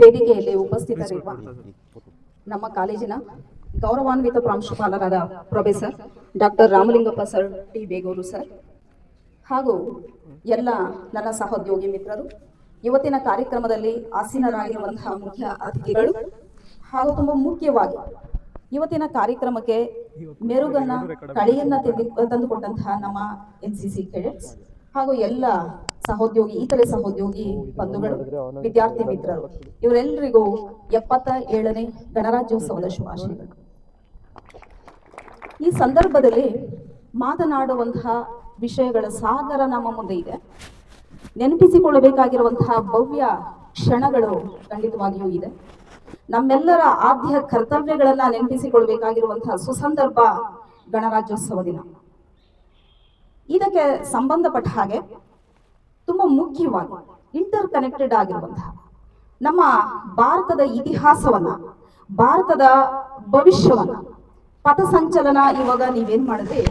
ವೇದಿಕೆಯಲ್ಲಿ ಉಪಸ್ಥಿತರಿರುವ ನಮ್ಮ ಕಾಲೇಜಿನ ಗೌರವಾನ್ವಿತ ಪ್ರಾಂಶುಪಾಲರಾದ professor doctor Ramalingappa sir T Begur sir ಹಾಗೂ ಎಲ್ಲ ನನ್ನ ಸಹೋದ್ಯೋಗಿ ಮಿತ್ರರು ಇವತ್ತಿನ ಕಾರ್ಯಕ್ರಮದಲ್ಲಿ ಆಸೀನರಾಗಿರುವಂತಹ ಮುಖ್ಯ ಅತಿಥಿಗಳು ಹಾಗೂ ತುಂಬ ಮುಖ್ಯವಾಗಿ ಇವತ್ತಿನ ಕಾರ್ಯಕ್ರಮಕ್ಕೆ ಮೆರುಗನ್ನ ಕಳೆಯನ್ನ ತಂದುಕೊಟ್ಟಂತಹ ನಮ್ಮ ಎನ್ ಸಿ ಸಿ ಕೆಡೆಟ್ಸ್ ಹಾಗೂ ಎಲ್ಲ ಸಹೋದ್ಯೋಗಿ ಇತರೆ ಸಹೋದ್ಯೋಗಿ ಬಂಧುಗಳು, ವಿದ್ಯಾರ್ಥಿ ಮಿತ್ರರು, ಇವರೆಲ್ಲರಿಗೂ ಎಪ್ಪತ್ತ ಏಳನೇ ಗಣರಾಜ್ಯೋತ್ಸವದ ಶುಭಾಶಯಗಳು. ಈ ಸಂದರ್ಭದಲ್ಲಿ ಮಾತನಾಡುವಂತಹ ವಿಷಯಗಳ ಸಾಗರ ನಮ್ಮ ಮುಂದೆ ಇದೆ. ನೆನಪಿಸಿಕೊಳ್ಳಬೇಕಾಗಿರುವಂತಹ ಭವ್ಯ ಕ್ಷಣಗಳು ಖಂಡಿತವಾಗಿಯೂ ಇದೆ. ನಮ್ಮೆಲ್ಲರ ಆದ್ಯ ಕರ್ತವ್ಯಗಳನ್ನ ನೆನಪಿಸಿಕೊಳ್ಳಬೇಕಾಗಿರುವಂತಹ ಸುಸಂದರ್ಭ ಗಣರಾಜ್ಯೋತ್ಸವ ದಿನ. ಇದಕ್ಕೆ ಸಂಬಂಧಪಟ್ಟ ಹಾಗೆ ತುಂಬಾ ಮುಖ್ಯವಾಗಿ ಇಂಟರ್ ಕನೆಕ್ಟೆಡ್ ಆಗಿರುವಂತಹ ನಮ್ಮ ಭಾರತದ ಇತಿಹಾಸವನ್ನ, ಭಾರತದ ಭವಿಷ್ಯವನ್ನ ಪಥಸಂಚಲನ ಇವಾಗ ನೀವೇನ್ ಮಾಡಿದ್ರೆ,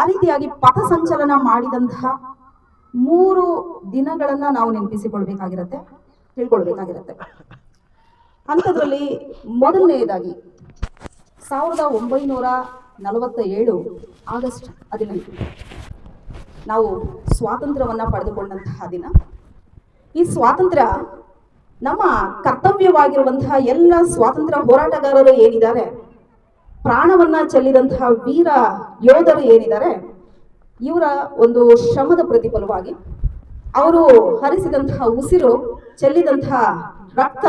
ಆ ರೀತಿಯಾಗಿ ಪಥಸಂಚಲನ ಮಾಡಿದಂತಹ ಮೂರು ದಿನಗಳನ್ನ ನಾವು ನೆನಪಿಸಿಕೊಳ್ಬೇಕಾಗಿರತ್ತೆ, ತಿಳ್ಕೊಳ್ಬೇಕಾಗಿರತ್ತೆ. ಅಂಥದ್ರಲ್ಲಿ ಮೊದಲನೆಯದಾಗಿ ಸಾವಿರದ ಒಂಬೈನೂರ ನಲವತ್ತ ಏಳು ಆಗಸ್ಟ್ ಹದಿನೈದು. ನಾವು ಸ್ವಾತಂತ್ರ್ಯವನ್ನ ಪಡೆದುಕೊಂಡಂತಹ ದಿನ. ಈ ಸ್ವಾತಂತ್ರ್ಯ ನಮ್ಮ ಕರ್ತವ್ಯವಾಗಿರುವಂತಹ ಎಲ್ಲ ಸ್ವಾತಂತ್ರ್ಯ ಹೋರಾಟಗಾರರು ಏನಿದ್ದಾರೆ? ಪ್ರಾಣವನ್ನ ಚೆಲ್ಲಿದಂತಹ ವೀರ ಯೋಧರು ಏನಿದ್ದಾರೆ? ಇವರ ಒಂದು ಶ್ರಮದ ಪ್ರತಿಫಲವಾಗಿ ಅವರು ಹರಿಸಿದಂತಹ ಉಸಿರು, ಚೆಲ್ಲಿದಂತಹ ರಕ್ತ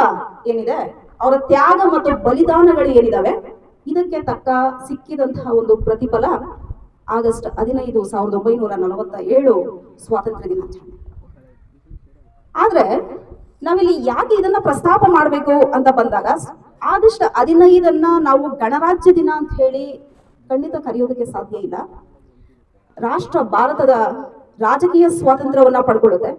ಏನಿದೆ, ಅವರ ತ್ಯಾಗ ಮತ್ತು ಬಲಿದಾನಗಳು ಏನಿದಾವೆ? ಇದಕ್ಕೆ ತಕ್ಕ ಸಿಕ್ಕಿದಂತಹ ಒಂದು ಪ್ರತಿಫಲ ಆಗಸ್ಟ್ ಹದಿನೈದು ಸಾವಿರದ ಒಂಬೈನೂರ ನಲವತ್ತ ಏಳು ಸ್ವಾತಂತ್ರ್ಯ ದಿನಾಚರಣೆ. ಆದ್ರೆ ನಾವಿಲ್ಲಿ ಯಾಕೆ ಇದನ್ನ ಪ್ರಸ್ತಾಪ ಮಾಡಬೇಕು ಅಂತ ಬಂದಾಗ ಆಗಸ್ಟ್ ಹದಿನೈದನ್ನ ನಾವು ಗಣರಾಜ್ಯ ದಿನ ಅಂತ ಹೇಳಿ ಖಂಡಿತ ಕರೆಯೋದಕ್ಕೆ ಸಾಧ್ಯ ಇಲ್ಲ. ರಾಷ್ಟ್ರ ಭಾರತದ ರಾಜಕೀಯ ಸ್ವಾತಂತ್ರ್ಯವನ್ನ ಪಡ್ಕೊಳ್ಳುತ್ತೆ.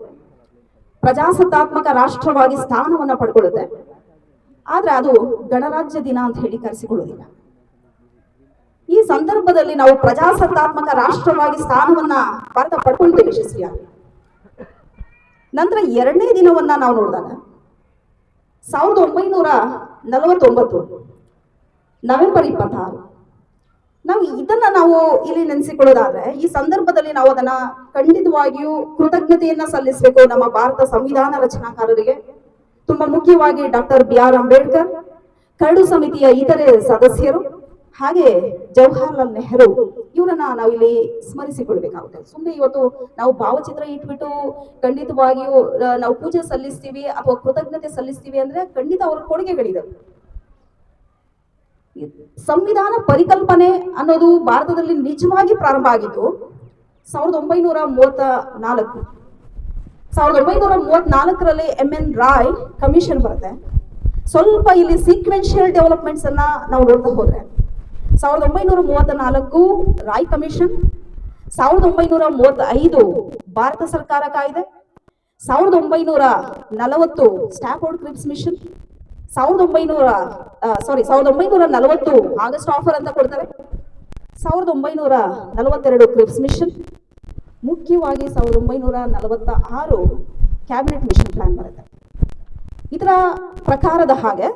ಪ್ರಜಾಸತ್ತಾತ್ಮಕ ರಾಷ್ಟ್ರವಾಗಿ ಸ್ಥಾನವನ್ನ ಪಡ್ಕೊಳ್ಳುತ್ತೆ. ಆದ್ರೆ ಅದು ಗಣರಾಜ್ಯ ದಿನ ಅಂತ ಹೇಳಿ ಕರೆಸಿಕೊಳ್ಳೋದಿಲ್ಲ ಈ ಸಂದರ್ಭದಲ್ಲಿ ನಾವು ಪ್ರಜಾಸತ್ತಾತ್ಮಕ ರಾಷ್ಟ್ರವಾಗಿ ಸ್ಥಾನವನ್ನ ಭಾರತ ಪಡ್ಕೊಳ್ತೇವೆ, ಯಶಸ್ವಿಯಾಗಿ. ನಂತರ ಎರಡನೇ ದಿನವನ್ನ ನಾವು ನೋಡಿದಾಗ, ಸಾವಿರದ ಒಂಬೈನೂರ ನಲವತ್ತೊಂಬತ್ತು, ನವೆಂಬರ್ ಇಪ್ಪತ್ತಾರು. ನಾವು ಇದನ್ನ ನಾವು ಇಲ್ಲಿ ನೆನೆಸಿಕೊಳ್ಳೋದಾದ್ರೆ, ಈ ಸಂದರ್ಭದಲ್ಲಿ ನಾವು ಅದನ್ನ ಖಂಡಿತವಾಗಿಯೂ ಕೃತಜ್ಞತೆಯನ್ನ ಸಲ್ಲಿಸಬೇಕು ನಮ್ಮ ಭಾರತ ಸಂವಿಧಾನ ರಚನಾಕಾರರಿಗೆ. ತುಂಬಾ ಮುಖ್ಯವಾಗಿ ಡಾಕ್ಟರ್ ಬಿ ಆರ್ ಅಂಬೇಡ್ಕರ್, ಕರಡು ಸಮಿತಿಯ ಇತರೆ ಸದಸ್ಯರು ಹಾಗೆ ಜವಾಹರ್ಲಾಲ್ ನೆಹರು ಇವರನ್ನ ನಾವಿಲ್ಲಿ ಸ್ಮರಿಸಿಕೊಳ್ಬೇಕಾಗುತ್ತೆ ಸುಮ್ಮನೆ ಇವತ್ತು ನಾವು ಭಾವಚಿತ್ರ ಇಟ್ಬಿಟ್ಟು ಖಂಡಿತವಾಗಿಯೂ ನಾವು ಪೂಜೆ ಸಲ್ಲಿಸ್ತೀವಿ ಅಥವಾ ಕೃತಜ್ಞತೆ ಸಲ್ಲಿಸ್ತೀವಿ ಅಂದ್ರೆ ಖಂಡಿತ ಅವ್ರ ಕೊಡುಗೆಗಳಿದೆ ಸಂವಿಧಾನ ಪರಿಕಲ್ಪನೆ ಅನ್ನೋದು ಭಾರತದಲ್ಲಿ ನಿಜವಾಗಿ ಪ್ರಾರಂಭ ಆಗಿದ್ದು ಸಾವಿರದ ಒಂಬೈನೂರ ಮೂವತ್ತ ನಾಲ್ಕು ಸಾವಿರದ ಒಂಬೈನೂರ ಮೂವತ್ನಾಲ್ಕರಲ್ಲಿ ಎಂ ಎನ್ ರಾಯ್ ಕಮಿಷನ್ ಬರುತ್ತೆ. ಸ್ವಲ್ಪ ಇಲ್ಲಿ ಸೀಕ್ವೆನ್ಷಿಯಲ್ ಡೆವಲಪ್ಮೆಂಟ್ಸ್ ಅನ್ನ ನಾವು ನೋಡ್ತಾ ಹೋದ್ರೆ ಸಾವಿರದ ಒಂಬೈನೂರ ಮೂವತ್ತ ನಾಲ್ಕು ರಾಯ್ ಕಮಿಷನ್, ಸಾವಿರದ ಒಂಬೈನೂರ ಮೂವತ್ತ ಐದು ಭಾರತ ಸರ್ಕಾರ ಕಾಯ್ದೆ, ಸಾವಿರದ ಒಂಬೈನೂರ ನಲವತ್ತು ಸ್ಟಾಫೋರ್ಡ್ ಕ್ರಿಪ್ಸ್ ಮಿಷನ್, ಸಾವಿರದ ಒಂಬೈನೂರ ಸಾರಿ ಸಾವಿರದ ಒಂಬೈನೂರ ನಲವತ್ತು ಆಗಸ್ಟ್ ಆಫರ್ ಅಂತ ಕೊಡ್ತಾರೆ, ಸಾವಿರದ ಒಂಬೈನೂರ ನಲವತ್ತೆರಡು ಕ್ರಿಪ್ಸ್ ಮಿಷನ್, ಮುಖ್ಯವಾಗಿ ಸಾವಿರದ ಒಂಬೈನೂರ ನಲವತ್ತ ಆರು ಕ್ಯಾಬಿನೆಟ್ ಮಿಷನ್ ಪ್ಲಾನ್ ಬರುತ್ತೆ. ಇದರ ಪ್ರಕಾರದ ಹಾಗೆ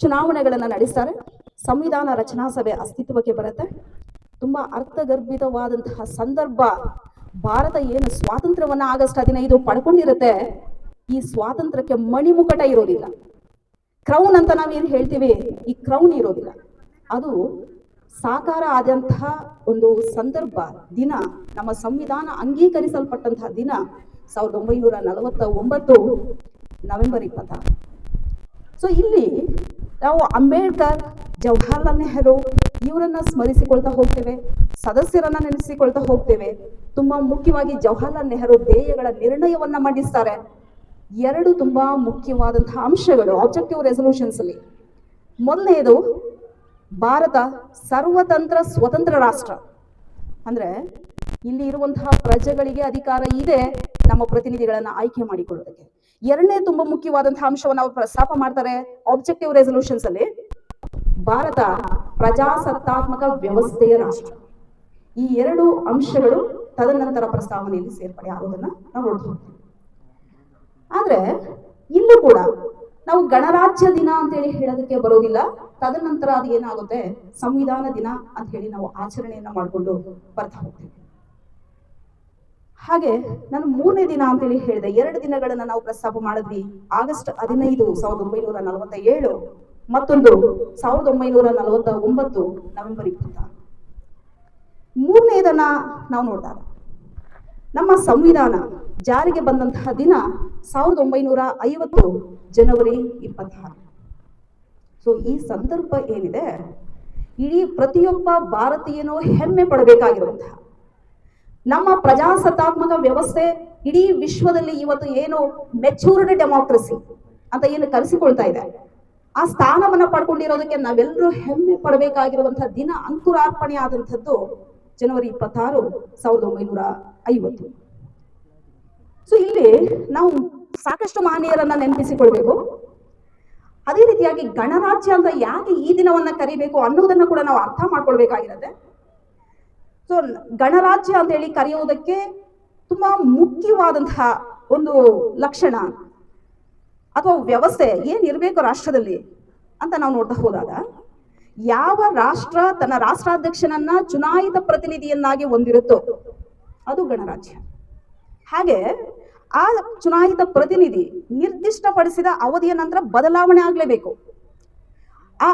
ಚುನಾವಣೆಗಳನ್ನು ನಡೆಸ್ತಾರೆ. ಸಂವಿಧಾನ ರಚನಾ ಸಭೆ ಅಸ್ತಿತ್ವಕ್ಕೆ ಬರುತ್ತೆ. ತುಂಬಾ ಅರ್ಥಗರ್ಭಿತವಾದಂತಹ ಸಂದರ್ಭ ಭಾರತ ಏನು ಸ್ವಾತಂತ್ರ್ಯವನ್ನ ಆಗಸ್ಟ್ ಹದಿನೈದು ಪಡ್ಕೊಂಡಿರುತ್ತೆ, ಈ ಸ್ವಾತಂತ್ರ್ಯಕ್ಕೆ ಮಣಿಮುಕಟ ಇರೋದಿಲ್ಲ. ಕ್ರೌನ್ ಅಂತ ನಾವೇನು ಹೇಳ್ತೀವಿ? ಈ ಕ್ರೌನ್ ಇರೋದಿಲ್ಲ. ಅದು ಸಾಕಾರ ಆದಂತಹ ಒಂದು ಸಂದರ್ಭ, ದಿನ, ನಮ್ಮ ಸಂವಿಧಾನ ಅಂಗೀಕರಿಸಲ್ಪಟ್ಟಂತಹ ದಿನ, ಸಾವಿರದ ಒಂಬೈನೂರ ನಲವತ್ತ ಒಂಬತ್ತು ನವೆಂಬರ್ ಇಪ್ಪತ್ತಾರು. ಸೊ ಇಲ್ಲಿ ನಾವು ಅಂಬೇಡ್ಕರ್ ಜವಾಹರ್ಲಾಲ್ ನೆಹರು ಇವರನ್ನ ಸ್ಮರಿಸಿಕೊಳ್ತಾ ಹೋಗ್ತೇವೆ, ಸದಸ್ಯರನ್ನ ನೆನೆಸಿಕೊಳ್ತಾ ಹೋಗ್ತೇವೆ. ತುಂಬಾ ಮುಖ್ಯವಾಗಿ ಜವಾಹರ್ಲಾಲ್ ನೆಹರು ಧ್ಯೇಯಗಳ ನಿರ್ಣಯವನ್ನ ಮಂಡಿಸ್ತಾರೆ. ಎರಡು ತುಂಬಾ ಮುಖ್ಯವಾದಂತಹ ಅಂಶಗಳು ಆಬ್ಜೆಕ್ಟಿವ್ ರೆಸೊಲ್ಯೂಷನ್ಸ್ ಅಲ್ಲಿ. ಮೊದಲನೆಯದು ಭಾರತ ಸರ್ವತಂತ್ರ ಸ್ವತಂತ್ರ ರಾಷ್ಟ್ರ. ಅಂದ್ರೆ ಇಲ್ಲಿ ಇರುವಂತಹ ಪ್ರಜೆಗಳಿಗೆ ಅಧಿಕಾರ ಇದೆ, ನಮ್ಮ ಪ್ರತಿನಿಧಿಗಳನ್ನ ಆಯ್ಕೆ ಮಾಡಿಕೊಳ್ಳೋದಕ್ಕೆ. ಎರಡನೇ ತುಂಬಾ ಮುಖ್ಯವಾದಂತಹ ಅಂಶವನ್ನು ಅವರು ಪ್ರಸ್ತಾಪ ಮಾಡ್ತಾರೆ ಆಬ್ಜೆಕ್ಟಿವ್ ರೆಸೊಲ್ಯೂಷನ್ಸ್ ಅಲ್ಲಿ. ಭಾರತ ಪ್ರಜಾಸತ್ತಾತ್ಮಕ ವ್ಯವಸ್ಥೆಯ ರಾಷ್ಟ್ರ. ಈ ಎರಡು ಅಂಶಗಳು ತದನಂತರ ಪ್ರಸ್ತಾವನೆಯಲ್ಲಿ ಸೇರ್ಪಡೆ ಆಗೋದನ್ನ ನಾವು ನೋಡ್ತೀವಿ ಆದ್ರೆ, ಇಲ್ಲೂ ಕೂಡ ನಾವು ಗಣರಾಜ್ಯ ದಿನ ಅಂತೇಳಿ ಹೇಳೋದಕ್ಕೆ ಬರೋದಿಲ್ಲ. ತದನಂತರ ಅದು ಏನಾಗುತ್ತೆ? ಸಂವಿಧಾನ ದಿನ ಅಂತ ಹೇಳಿ ನಾವು ಆಚರಣೆಯನ್ನ ಮಾಡಿಕೊಂಡು ಬರ್ತಾ ಹೋಗ್ತೀವಿ. ಹಾಗೆ ನಾನು ಮೂರನೇ ದಿನ ಅಂತೇಳಿ ಹೇಳಿದೆ, ಎರಡು ದಿನಗಳನ್ನ ನಾವು ಪ್ರಸ್ತಾಪ ಮಾಡಿದ್ವಿ. ಆಗಸ್ಟ್ ಹದಿನೈದು ಸಾವಿರದ ಒಂಬೈನೂರ ನಲವತ್ತ ಏಳು ಮತ್ತೊಂದು ಸಾವಿರದ ಒಂಬೈನೂರ ನಲವತ್ತ ಒಂಬತ್ತು ನವೆಂಬರ್ ಇಪ್ಪತ್ತ. ಮೂರನೇದನ್ನ ನಾವು ನೋಡಿದಾಗ, ನಮ್ಮ ಸಂವಿಧಾನ ಜಾರಿಗೆ ಬಂದಂತಹ ದಿನ ಸಾವಿರದ ಒಂಬೈನೂರ ಐವತ್ತು ಜನವರಿ ಇಪ್ಪತ್ತಾರು. ಸೊ ಈ ಸಂದರ್ಭ ಏನಿದೆ, ಇಡೀ ಪ್ರತಿಯೊಬ್ಬ ಭಾರತೀಯನೂ ಹೆಮ್ಮೆ ಪಡಬೇಕಾಗಿರುವಂತಹ, ನಮ್ಮ ಪ್ರಜಾಸತ್ತಾತ್ಮಕ ವ್ಯವಸ್ಥೆ ಇಡೀ ವಿಶ್ವದಲ್ಲಿ ಇವತ್ತು ಏನು ಮೆಚೂರ್ಡ್ ಡೆಮಾಕ್ರಸಿ ಅಂತ ಏನು ಕರೆಸಿಕೊಳ್ತಾ ಇದೆ. ಆ ಸ್ಥಾನವನ್ನ ಪಡ್ಕೊಂಡಿರೋದಕ್ಕೆ ನಾವೆಲ್ಲರೂ ಹೆಮ್ಮೆ ಪಡಬೇಕಾಗಿರುವಂತಹ ದಿನ ಅಂಕುರಾರ್ಪಣೆ ಆದಂಥದ್ದು ಜನವರಿ ಇಪ್ಪತ್ತಾರು, ಸಾವಿರದ ಒಂಬೈನೂರ ಐವತ್ತು. ಸೊ ಇಲ್ಲಿ ನಾವು ಸಾಕಷ್ಟು ಮಹನೀಯರನ್ನ ನೆನಪಿಸಿಕೊಳ್ಬೇಕು. ಅದೇ ರೀತಿಯಾಗಿ ಗಣರಾಜ್ಯ ಅಂತ ಯಾಕೆ ಈ ದಿನವನ್ನ ಕರಿಬೇಕು ಅನ್ನೋದನ್ನ ಕೂಡ ನಾವು ಅರ್ಥ ಮಾಡ್ಕೊಳ್ಬೇಕಾಗಿರತ್ತೆ. ಸೊ ಗಣರಾಜ್ಯ ಅಂತ ಹೇಳಿ ಕರೆಯುವುದಕ್ಕೆ ತುಂಬಾ ಮುಖ್ಯವಾದಂತಹ ಒಂದು ಲಕ್ಷಣ ಅಥವಾ ವ್ಯವಸ್ಥೆ ಏನಿರಬೇಕು ರಾಷ್ಟ್ರದಲ್ಲಿ ಅಂತ ನಾವು ನೋಡ್ತಾ ಹೋದಾಗ, ಯಾವ ರಾಷ್ಟ್ರ ತನ್ನ ರಾಷ್ಟ್ರಾಧ್ಯಕ್ಷನನ್ನ ಚುನಾಯಿತ ಪ್ರತಿನಿಧಿಯನ್ನಾಗಿ ಹೊಂದಿರುತ್ತೋ ಅದು ಗಣರಾಜ್ಯ. ಹಾಗೆ ಆ ಚುನಾಯಿತ ಪ್ರತಿನಿಧಿ ನಿರ್ದಿಷ್ಟಪಡಿಸಿದ ಅವಧಿಯ ನಂತರ ಬದಲಾವಣೆ ಆಗಲೇಬೇಕು. ಆ,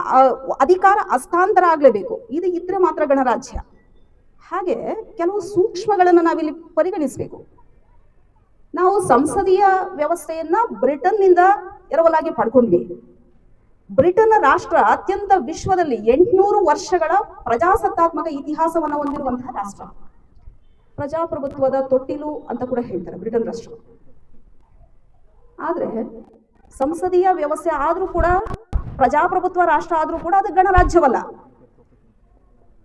ಅಧಿಕಾರ ಹಸ್ತಾಂತರ ಆಗಲೇಬೇಕು. ಇದು ಇದ್ರೆ ಮಾತ್ರ ಗಣರಾಜ್ಯ. ಹಾಗೆ ಕೆಲವು ಸೂಕ್ಷ್ಮಗಳನ್ನು ನಾವಿಲ್ಲಿ ಪರಿಗಣಿಸಬೇಕು. ನಾವು ಸಂಸದೀಯ ವ್ಯವಸ್ಥೆಯನ್ನ ಬ್ರಿಟನ್ನಿಂದ ಎರವಲಾಗಿ ಪಡ್ಕೊಂಡ್ವಿ. ಬ್ರಿಟನ್ ರಾಷ್ಟ್ರ ಅತ್ಯಂತ ವಿಶ್ವದಲ್ಲಿ ಎಂಟುನೂರು ವರ್ಷಗಳ ಪ್ರಜಾಸತ್ತಾತ್ಮಕ ಇತಿಹಾಸವನ್ನು ಹೊಂದಿರುವಂತಹ ರಾಷ್ಟ್ರ. ಪ್ರಜಾಪ್ರಭುತ್ವದ ತೊಟ್ಟಿಲು ಅಂತ ಕೂಡ ಹೇಳ್ತಾರೆ ಬ್ರಿಟನ್ ರಾಷ್ಟ್ರ. ಆದ್ರೆ ಸಂಸದೀಯ ವ್ಯವಸ್ಥೆ ಆದ್ರೂ ಕೂಡ, ಪ್ರಜಾಪ್ರಭುತ್ವ ರಾಷ್ಟ್ರ ಆದ್ರೂ ಕೂಡ ಅದು ಗಣರಾಜ್ಯವಲ್ಲ.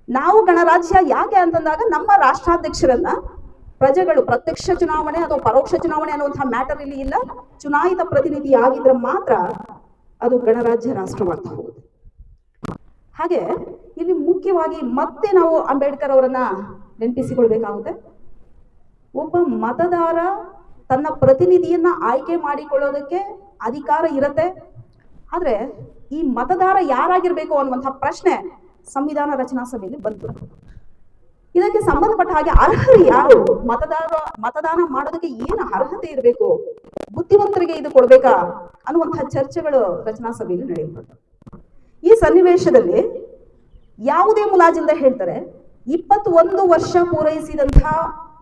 ನಾವು ಗಣರಾಜ್ಯ ಯಾಕೆ ಅಂತಂದಾಗ ನಮ್ಮ ರಾಷ್ಟ್ರಾಧ್ಯಕ್ಷರನ್ನ ಪ್ರಜೆಗಳು ಪ್ರತ್ಯಕ್ಷ ಚುನಾವಣೆ ಅಥವಾ ಪರೋಕ್ಷ ಚುನಾವಣೆ ಅನ್ನುವಂತಹ ಮ್ಯಾಟರ್ ಇಲ್ಲಿ ಇಲ್ಲ. ಚುನಾಯಿತ ಪ್ರತಿನಿಧಿ ಆಗಿದ್ರೆ ಮಾತ್ರ ಅದು ಗಣರಾಜ್ಯ ರಾಷ್ಟ್ರವಾಗ್ತಾ ಹಾಗೆ ಇಲ್ಲಿ ಮುಖ್ಯವಾಗಿ ಮತ್ತೆ ನಾವು ಅಂಬೇಡ್ಕರ್ ಅವರನ್ನ ನೆನಪಿಸಿಕೊಳ್ಬೇಕಾಗುತ್ತೆ. ಒಬ್ಬ ಮತದಾರ ತನ್ನ ಪ್ರತಿನಿಧಿಯನ್ನ ಆಯ್ಕೆ ಮಾಡಿಕೊಳ್ಳೋದಕ್ಕೆ ಅಧಿಕಾರ ಇರತ್ತೆ. ಆದ್ರೆ ಈ ಮತದಾರ ಯಾರಾಗಿರ್ಬೇಕು ಅನ್ನುವಂತಹ ಪ್ರಶ್ನೆ ಸಂವಿಧಾನ ರಚನಾ ಸಭೆಯಲ್ಲಿ ಬಂತು. ಇದಕ್ಕೆ ಸಂಬಂಧಪಟ್ಟ ಹಾಗೆ ಅರ್ಹರು ಯಾರು? ಮತದಾರ, ಮತದಾನ ಮಾಡೋದಕ್ಕೆ ಏನು ಅರ್ಹತೆ ಇರಬೇಕು? ಬುದ್ಧಿವಂತರಿಗೆ ಇದು ಕೊಡ್ಬೇಕಾ? ಅನ್ನುವಂತಹ ಚರ್ಚೆಗಳು ರಚನಾ ಸಭೆಯಲ್ಲಿ ನಡೆಯುತ್ತೆ ಈ ಸನ್ನಿವೇಶದಲ್ಲಿ ಯಾವುದೇ ಮುಲಾಜಿಂದ ಹೇಳ್ತಾರೆ, ಇಪ್ಪತ್ತೊಂದು ವರ್ಷ ಪೂರೈಸಿದಂತಹ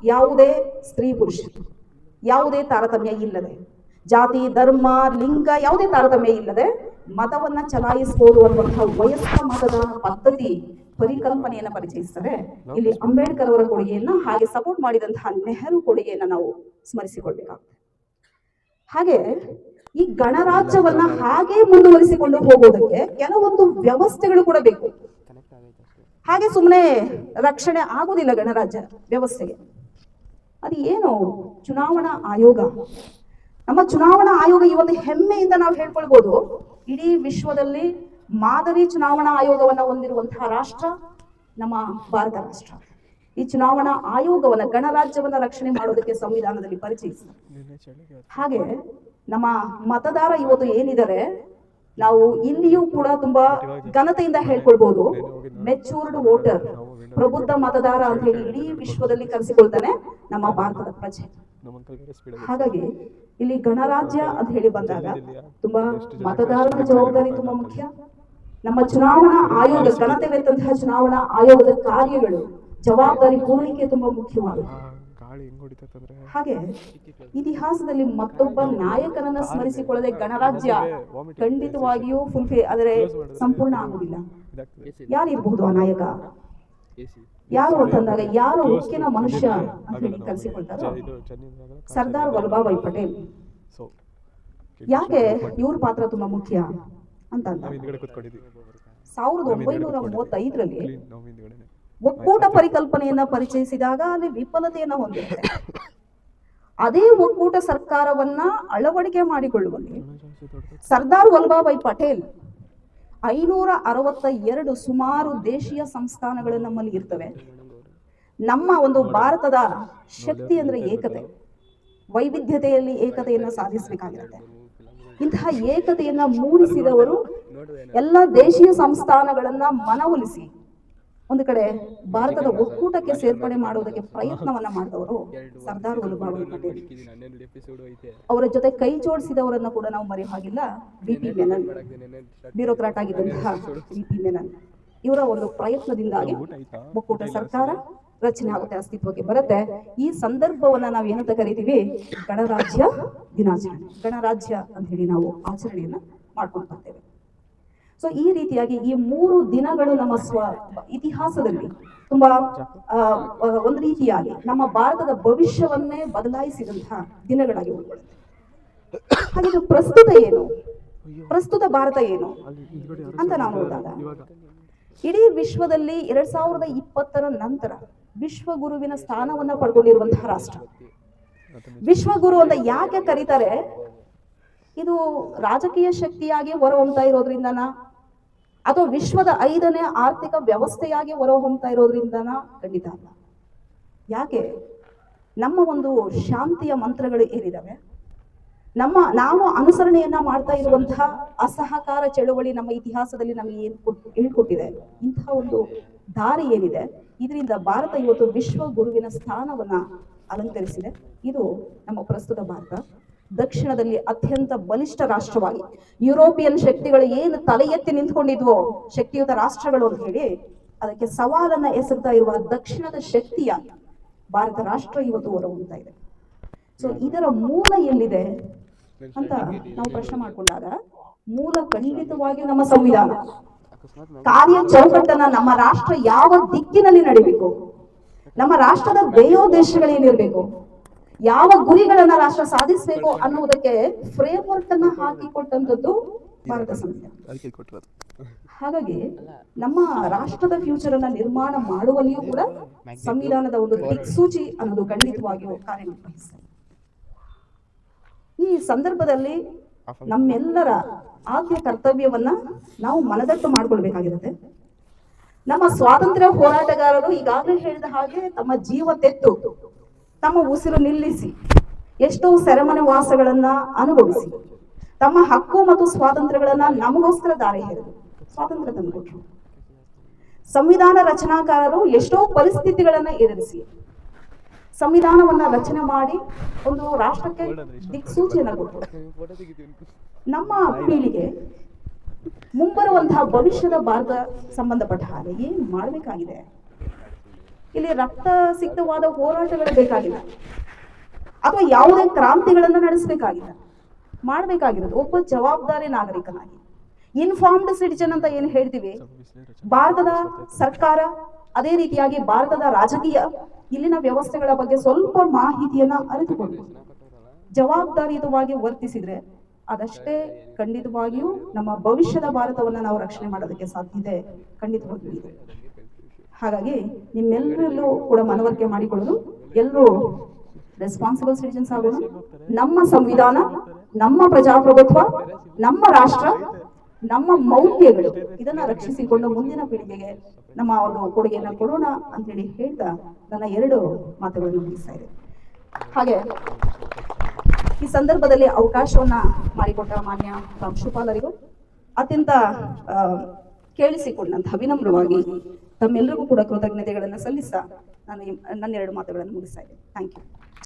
ಯಾವುದೇ ಸ್ತ್ರೀ ಪುರುಷ, ಯಾವುದೇ ತಾರತಮ್ಯ ಇಲ್ಲದೆ, ಜಾತಿ, ಧರ್ಮ, ಲಿಂಗ, ಯಾವುದೇ ತಾರತಮ್ಯ ಇಲ್ಲದೆ ಮತವನ್ನ ಚಲಾಯಿಸಬಹುದು ಅನ್ನುವಂತಹ ವಯಸ್ಕ ಮತದಾನ ಪದ್ಧತಿ ಪರಿಕಲ್ಪನೆಯನ್ನ ಪರಿಚಯಿಸ್ತಾರೆ ಇಲ್ಲಿ ಅಂಬೇಡ್ಕರ್ ಅವರ ಕೊಡುಗೆಯನ್ನ ಹಾಗೆ ಸಪೋರ್ಟ್ ಮಾಡಿದಂತಹ ನೆಹರು ಕೊಡುಗೆಯನ್ನ ನಾವು ಸ್ಮರಿಸಿಕೊಳ್ಬೇಕಾಗುತ್ತೆ ಹಾಗೆ ಈ ಗಣರಾಜ್ಯವನ್ನ ಹಾಗೆ ಮುಂದುವರಿಸಿಕೊಂಡು ಹೋಗೋದಕ್ಕೆ ಕೆಲವೊಂದು ವ್ಯವಸ್ಥೆಗಳು ಕೂಡ ಬೇಕು. ಹಾಗೆ ಸುಮ್ಮನೆ ರಕ್ಷಣೆ ಆಗೋದಿಲ್ಲ ಗಣರಾಜ್ಯ ವ್ಯವಸ್ಥೆಗೆ. ಅದು ಏನು? ಚುನಾವಣಾ ಆಯೋಗ. ನಮ್ಮ ಚುನಾವಣಾ ಆಯೋಗ ಈ ಒಂದು ಹೆಮ್ಮೆಯಿಂದ ನಾವು ಹೇಳ್ಕೊಳ್ಬೋದು. ಇಡೀ ವಿಶ್ವದಲ್ಲಿ ಮಾದರಿ ಚುನಾವಣಾ ಆಯೋಗವನ್ನ ಹೊಂದಿರುವಂತಹ ರಾಷ್ಟ್ರ ನಮ್ಮ ಭಾರತ ರಾಷ್ಟ್ರ. ಈ ಚುನಾವಣಾ ಆಯೋಗವನ್ನ, ಗಣರಾಜ್ಯವನ್ನ ರಕ್ಷಣೆ ಮಾಡೋದಕ್ಕೆ ಸಂವಿಧಾನದಲ್ಲಿ ಪರಿಚಯಿಸಿದೆ ಹಾಗೆ ನಮ್ಮ ಮತದಾರ ಇವತ್ತು ಏನಿದ್ದಾರೆ, ನಾವು ಇಲ್ಲಿಯೂ ಕೂಡ ತುಂಬಾ ಘನತೆಯಿಂದ ಹೇಳ್ಕೊಳ್ಬಹುದು ಮೆಚೂರ್ಡ್ ವೋಟರ್, ಪ್ರಬುದ್ಧ ಮತದಾರ ಅಂತ ಹೇಳಿ ಇಡೀ ವಿಶ್ವದಲ್ಲಿ ಕರೆಸಿಕೊಳ್ತಾನೆ ನಮ್ಮ ಭಾರತದ ಪ್ರಜೆ. ಹಾಗಾಗಿ ಇಲ್ಲಿ ಗಣರಾಜ್ಯ ಅಂತ ಹೇಳಿ ಬಂದಾಗ ತುಂಬಾ ಮತದಾರರ ಜವಾಬ್ದಾರಿ ತುಂಬಾ ಮುಖ್ಯ. ನಮ್ಮ ಚುನಾವಣಾ ಆಯೋಗ ಘನತೆವೆತ್ತಂತಹ ಚುನಾವಣಾ ಆಯೋಗದ ಕಾರ್ಯಗಳು ಜವಾಬ್ದಾರಿ ಪೂರೈಕೆ ತುಂಬಾ ಮುಖ್ಯವಾಗುತ್ತೆ ಗಾಳಿ ಹೆಂಗ್ ಇತಿಹಾಸದಲ್ಲಿ ಮತ್ತೊಬ್ಬ ನಾಯಕನನ್ನ ಸ್ಮರಿಸಿಕೊಳ್ಳದೆ ಗಣರಾಜ್ಯ ಖಂಡಿತವಾಗಿಯೂ ಫುಲ್ಫಿ ಆದರೆ ಸಂಪೂರ್ಣ ಆಗುದಿಲ್ಲ. ಯಾರಿರ್ಬಹುದು ಆ ನಾಯಕ? ಯಾರು ಅಂತಂದಾಗ ಯಾರು ಮುಖ್ಯನ ಮನುಷ್ಯ ಅಂತ ಹೇಳಿ ಕಲಿಸಿಕೊಳ್ತಾರೆ ಸರ್ದಾರ್ ವಲ್ಲಭಾಯ್ ಪಟೇಲ್. ಸೊ ಯಾಕೆ ಇವ್ರ ಪಾತ್ರ ತುಂಬಾ ಮುಖ್ಯ? ಅಂತ ಸಾವಿರದ ಒಂಬೈನೂರ ಮೂವತ್ತೈದರಲ್ಲಿ ಒಕ್ಕೂಟ ಪರಿಕಲ್ಪನೆಯನ್ನ ಪರಿಚಯಿಸಿದಾಗ ಅಲ್ಲಿ ವಿಫಲತೆಯನ್ನ ಹೊಂದಿರುತ್ತೆ ಅದೇ ಒಕ್ಕೂಟ ಸರ್ಕಾರವನ್ನ ಅಳವಡಿಕೆ ಮಾಡಿಕೊಳ್ಳುವಲ್ಲಿ ಸರ್ದಾರ್ ವಲ್ಲಭಾಯ್ ಪಟೇಲ್ ಐನೂರ ಅರವತ್ತ ಎರಡು ಸುಮಾರು ದೇಶೀಯ ಸಂಸ್ಥಾನಗಳು ನಮ್ಮಲ್ಲಿ ಇರ್ತವೆ. ನಮ್ಮ ಒಂದು ಭಾರತದ ಶಕ್ತಿ ಅಂದ್ರೆ ಏಕತೆ. ವೈವಿಧ್ಯತೆಯಲ್ಲಿ ಏಕತೆಯನ್ನು ಸಾಧಿಸಬೇಕಾಗಿರುತ್ತೆ. ಇಂತಹ ಏಕತೆಯನ್ನ ಮೂಡಿಸಿದವರು ಎಲ್ಲ ದೇಶೀಯ ಸಂಸ್ಥಾನಗಳನ್ನ ಮನವೊಲಿಸಿ ಒಂದು ಕಡೆ ಭಾರತದ ಒಕ್ಕೂಟಕ್ಕೆ ಸೇರ್ಪಡೆ ಮಾಡುವುದಕ್ಕೆ ಪ್ರಯತ್ನವನ್ನ ಮಾಡಿದವರು ಸರ್ದಾರ್ ವಲ್ಲಭಾಯಿ ಪಟೇಲ್. ಅವರ ಜೊತೆ ಕೈ ಜೋಡಿಸಿದವರನ್ನ ಕೂಡ ನಾವು ಮರೆಯೋ ಹಾಗಿಲ್ಲ. ಬಿ ಪಿ ಮೆನನ್ ಬ್ಯೂರೋಕ್ರಾಟ್ ಆಗಿದ್ದಂತಹ ಬಿ ಪಿ ಮೆನನ್ ಇವರ ಒಂದು ಪ್ರಯತ್ನದಿಂದಾಗಿ ಒಕ್ಕೂಟ ಸರ್ಕಾರ ರಚನೆ ಆಗುತ್ತೆ ಅಸ್ತಿತ್ವಕ್ಕೆ ಬರುತ್ತೆ. ಈ ಸಂದರ್ಭವನ್ನ ನಾವು ಏನಂತ ಕರಿತೀವಿ? ಗಣರಾಜ್ಯ ದಿನಾಚರಣೆ. ಗಣರಾಜ್ಯ ಅಂತ ಹೇಳಿ ನಾವು ಆಚರಣೆಯನ್ನ ಮಾಡ್ಕೊಂಡು ಬರ್ತೇವೆ. ಸೊ ಈ ರೀತಿಯಾಗಿ ಈ ಮೂರು ದಿನಗಳು ನಮ್ಮ ಸ್ವ, ಇತಿಹಾಸದಲ್ಲಿ ತುಂಬಾ ಒಂದು ರೀತಿಯಾಗಿ ನಮ್ಮ ಭಾರತದ ಭವಿಷ್ಯವನ್ನೇ ಬದಲಾಯಿಸಿದಂತಹ ದಿನಗಳಾಗಿ ಹಾಗಿದ್ರೆ ಪ್ರಸ್ತುತ ಏನು? ಪ್ರಸ್ತುತ ಭಾರತ ಏನು? ಅಂತ ನಾವು ನೋಡಿದಾಗ, ಇಡೀ ವಿಶ್ವದಲ್ಲಿ ಎರಡ್ ಸಾವಿರದ ಇಪ್ಪತ್ತರ ನಂತರ ವಿಶ್ವಗುರುವಿನ ಸ್ಥಾನವನ್ನ ಪಡ್ಕೊಂಡಿರುವಂತಹ ರಾಷ್ಟ್ರ. ವಿಶ್ವಗುರು ಅಂತ ಯಾಕೆ ಕರೀತಾರೆ? ಇದು ರಾಜಕೀಯ ಶಕ್ತಿಯಾಗಿ ಹೊರಹೊಮ್ತಾ ಇರೋದ್ರಿಂದನಾ? ಅಥವಾ ವಿಶ್ವದ ಐದನೇ ಆರ್ಥಿಕ ವ್ಯವಸ್ಥೆಯಾಗಿ ಹೊರಹೊಮ್ತಾ ಇರೋದ್ರಿಂದನಾ? ಖಂಡಿತ ಅಲ್ಲ. ಯಾಕೆ? ನಮ್ಮ ಒಂದು ಶಾಂತಿಯ ಮಂತ್ರಗಳು ಏನಿದಾವೆ? ನಮ್ಮ ನಾವು ಅನುಸರಣೆಯನ್ನ ಮಾಡ್ತಾ ಇರುವಂತಹ ಅಸಹಕಾರ ಚಳುವಳಿ ನಮ್ಮ ಇತಿಹಾಸದಲ್ಲಿ ನಮಗೆ ಏನ್ ಕೊಟ್ಟು ಹೇಳ್ಕೊಟ್ಟಿದೆ. ಇಂತಹ ಒಂದು ದಾರಿ ಏನಿದೆ? ಇದರಿಂದ ಭಾರತ ಇವತ್ತು ವಿಶ್ವ ಗುರುವಿನ ಸ್ಥಾನವನ್ನ ಅಲಂಕರಿಸಿದೆ. ಇದು ನಮ್ಮ ಪ್ರಸ್ತುತ ಭಾರತ. ದಕ್ಷಿಣದಲ್ಲಿ ಅತ್ಯಂತ ಬಲಿಷ್ಠ ರಾಷ್ಟ್ರವಾಗಿ. ಯುರೋಪಿಯನ್ ಶಕ್ತಿಗಳು ಏನು ತಲೆ ಎತ್ತಿ ನಿಂತ್ಕೊಂಡಿದ್ವೋ, ಶಕ್ತಿಯುತ ರಾಷ್ಟ್ರಗಳು ಅಂತ ಹೇಳಿ, ಅದಕ್ಕೆ ಸವಾಲನ್ನ ಎಸರ್ತಾ ಇರುವ ದಕ್ಷಿಣದ ಶಕ್ತಿಯ ಭಾರತ ರಾಷ್ಟ್ರ ಇವತ್ತು ಹೊರಹೊಮ್ತಾ ಇದೆ. ಸೊ ಇದರ ಮೂಲ ಎಲ್ಲಿದೆ ಅಂತ ನಾವು ಪ್ರಶ್ನೆ ಮಾಡಿಕೊಂಡಾಗ, ಮೂಲ ಖಂಡಿತವಾಗಿಯೂ ನಮ್ಮ ಸಂವಿಧಾನ. ಕಾರ್ಯ ಚೌಕಟ್ಟನ್ನ ನಮ್ಮ ರಾಷ್ಟ್ರ ಯಾವ ದಿಕ್ಕಿನಲ್ಲಿ ನಡಿಬೇಕು? ನಮ್ಮ ರಾಷ್ಟ್ರದ ಧ್ಯೇಯೋದ್ದೇಶಗಳೇನಿರ್ಬೇಕು ಯಾವ ಗುರಿಗಳನ್ನ ರಾಷ್ಟ್ರ ಸಾಧಿಸಬೇಕು ಅನ್ನುವುದಕ್ಕೆ ಫ್ರೇಮ್ ವರ್ಕ್ ಅನ್ನ ಹಾಕಿಕೊಟ್ಟಂತದ್ದು ಭಾರತ ಸಂಸ್ಥೆ. ಹಾಗಾಗಿ ನಮ್ಮ ರಾಷ್ಟ್ರದ ಫ್ಯೂಚರ್ ಅನ್ನ ನಿರ್ಮಾಣ ಮಾಡುವಲ್ಲಿಯೂ ಕೂಡ ಸಂವಿಧಾನದ ಒಂದು ದಿಕ್ಸೂಚಿ ಅನ್ನೋದು ಖಂಡಿತವಾಗಿಯೂ ಕಾರ್ಯನಿರ್ವಹಿಸ್ತದೆ ಈ ಸಂದರ್ಭದಲ್ಲಿ ನಮ್ಮೆಲ್ಲರ ಆದ್ಯ ಕರ್ತವ್ಯವನ್ನ ನಾವು ಮನದಟ್ಟು ಮಾಡ್ಕೊಳ್ಬೇಕಾಗಿರುತ್ತೆ. ನಮ್ಮ ಸ್ವಾತಂತ್ರ್ಯ ಹೋರಾಟಗಾರರು ಈಗಾಗಲೇ ಹೇಳಿದ ಹಾಗೆ ತಮ್ಮ ಜೀವ ತೆತ್ತು, ತಮ್ಮ ಉಸಿರು ನಿಲ್ಲಿಸಿ, ಎಷ್ಟೋ ಸೆರೆಮನೆ ವಾಸಗಳನ್ನ ಅನುಭವಿಸಿ, ತಮ್ಮ ಹಕ್ಕು ಮತ್ತು ಸ್ವಾತಂತ್ರ್ಯಗಳನ್ನ ನಮಗೋಸ್ಕರ ದಾರಿ ಹೇಳಿದರು ಸ್ವಾತಂತ್ರ್ಯ ತಂದುಕೊಟ್ರು. ಸಂವಿಧಾನ ರಚನಾಕಾರರು ಎಷ್ಟೋ ಪರಿಸ್ಥಿತಿಗಳನ್ನ ಎದುರಿಸಿ ಸಂವಿಧಾನವನ್ನ ರಚನೆ ಮಾಡಿ ಒಂದು ರಾಷ್ಟ್ರಕ್ಕೆ ದಿಕ್ಸೂಚಿಯನ್ನ ಕೊಟ್ಟರು. ನಮ್ಮ ಪೀಳಿಗೆ ಮುಂಬರುವಂತಹ ಭವಿಷ್ಯದ ಭಾರತ ಸಂಬಂಧಪಟ್ಟ ಹಾಗೆ ಏನು ಮಾಡಬೇಕಾಗಿದೆ? ಇಲ್ಲಿ ರಕ್ತ ಸಿಕ್ತವಾದ ಹೋರಾಟಗಳು ಬೇಕಾಗಿಲ್ಲ. ಅಥವಾ ಯಾವುದೇ ಕ್ರಾಂತಿಗಳನ್ನ ನಡೆಸಬೇಕಾಗಿಲ್ಲ. ಮಾಡಬೇಕಾಗಿರೋದು ಒಬ್ಬ ಜವಾಬ್ದಾರಿ ನಾಗರಿಕನಾಗಿ. ಇನ್ಫಾರ್ಮ್ಡ್ ಸಿಟಿಜನ್ ಅಂತ ಏನು ಹೇಳ್ತೀವಿ? ಭಾರತದ ಸರ್ಕಾರ ಅದೇ ರೀತಿಯಾಗಿ ಭಾರತದ ರಾಜಕೀಯ ಇಲ್ಲಿನ ವ್ಯವಸ್ಥೆಗಳ ಬಗ್ಗೆ ಸ್ವಲ್ಪ ಮಾಹಿತಿಯನ್ನ ಅರಿತುಕೊಂಡು ಜವಾಬ್ದಾರಿಯುತವಾಗಿ ವರ್ತಿಸಿದ್ರೆ ಅದಷ್ಟೇ ಖಂಡಿತವಾಗಿಯೂ ನಮ್ಮ ಭವಿಷ್ಯದ ಭಾರತವನ್ನ ನಾವು ರಕ್ಷಣೆ ಮಾಡೋದಕ್ಕೆ ಸಾಧ್ಯತೆ ಖಂಡಿತವಾಗಿಯೂ ಇದೆ. ಹಾಗಾಗಿ ನಿಮ್ಮೆಲ್ಲರಲ್ಲೂ ಕೂಡ ಮನವರಿಕೆ ಮಾಡಿಕೊಳ್ಳೋದು ಎಲ್ಲರೂ ರೆಸ್ಪಾನ್ಸಿಬಲ್ ಸಿಟಿಜನ್ಸ್ ಆಗೋಣ. ನಮ್ಮ ಸಂವಿಧಾನ, ನಮ್ಮ ಪ್ರಜಾಪ್ರಭುತ್ವ, ನಮ್ಮ ರಾಷ್ಟ್ರ ನಮ್ಮ ಮೌಲ್ಯಗಳು ಇದನ್ನ ರಕ್ಷಿಸಿಕೊಂಡು ಮುಂದಿನ ಪೀಳಿಗೆಗೆ ನಮ್ಮ ಒಂದು ಕೊಡುಗೆಯನ್ನ ಕೊಡೋಣ ಅಂತೇಳಿ ಹೇಳ್ತಾ ನನ್ನ ಎರಡು ಮಾತುಗಳನ್ನು ಮುಗಿಸ್ತಾ ಇದೆ ಹಾಗೆ ಈ ಸಂದರ್ಭದಲ್ಲಿ ಅವಕಾಶವನ್ನ ಮಾಡಿಕೊಟ್ಟ ಮಾನ್ಯ ಪ್ರಾಂಶುಪಾಲರಿಗೂ ಅತ್ಯಂತ ಆ, ಕೇಳಿಸಿಕೊಂಡಂತಹ ವಿನಮ್ರವಾಗಿ ತಮ್ಮೆಲ್ಲರಿಗೂ ಕೂಡ ಕೃತಜ್ಞತೆಗಳನ್ನು ಸಲ್ಲಿಸ್ತಾ ನಾನು ನನ್ನೆರಡು ಮಾತುಗಳನ್ನು ಮುಗಿಸ್ತಾ ಇದ್ದೇನೆ. Thank you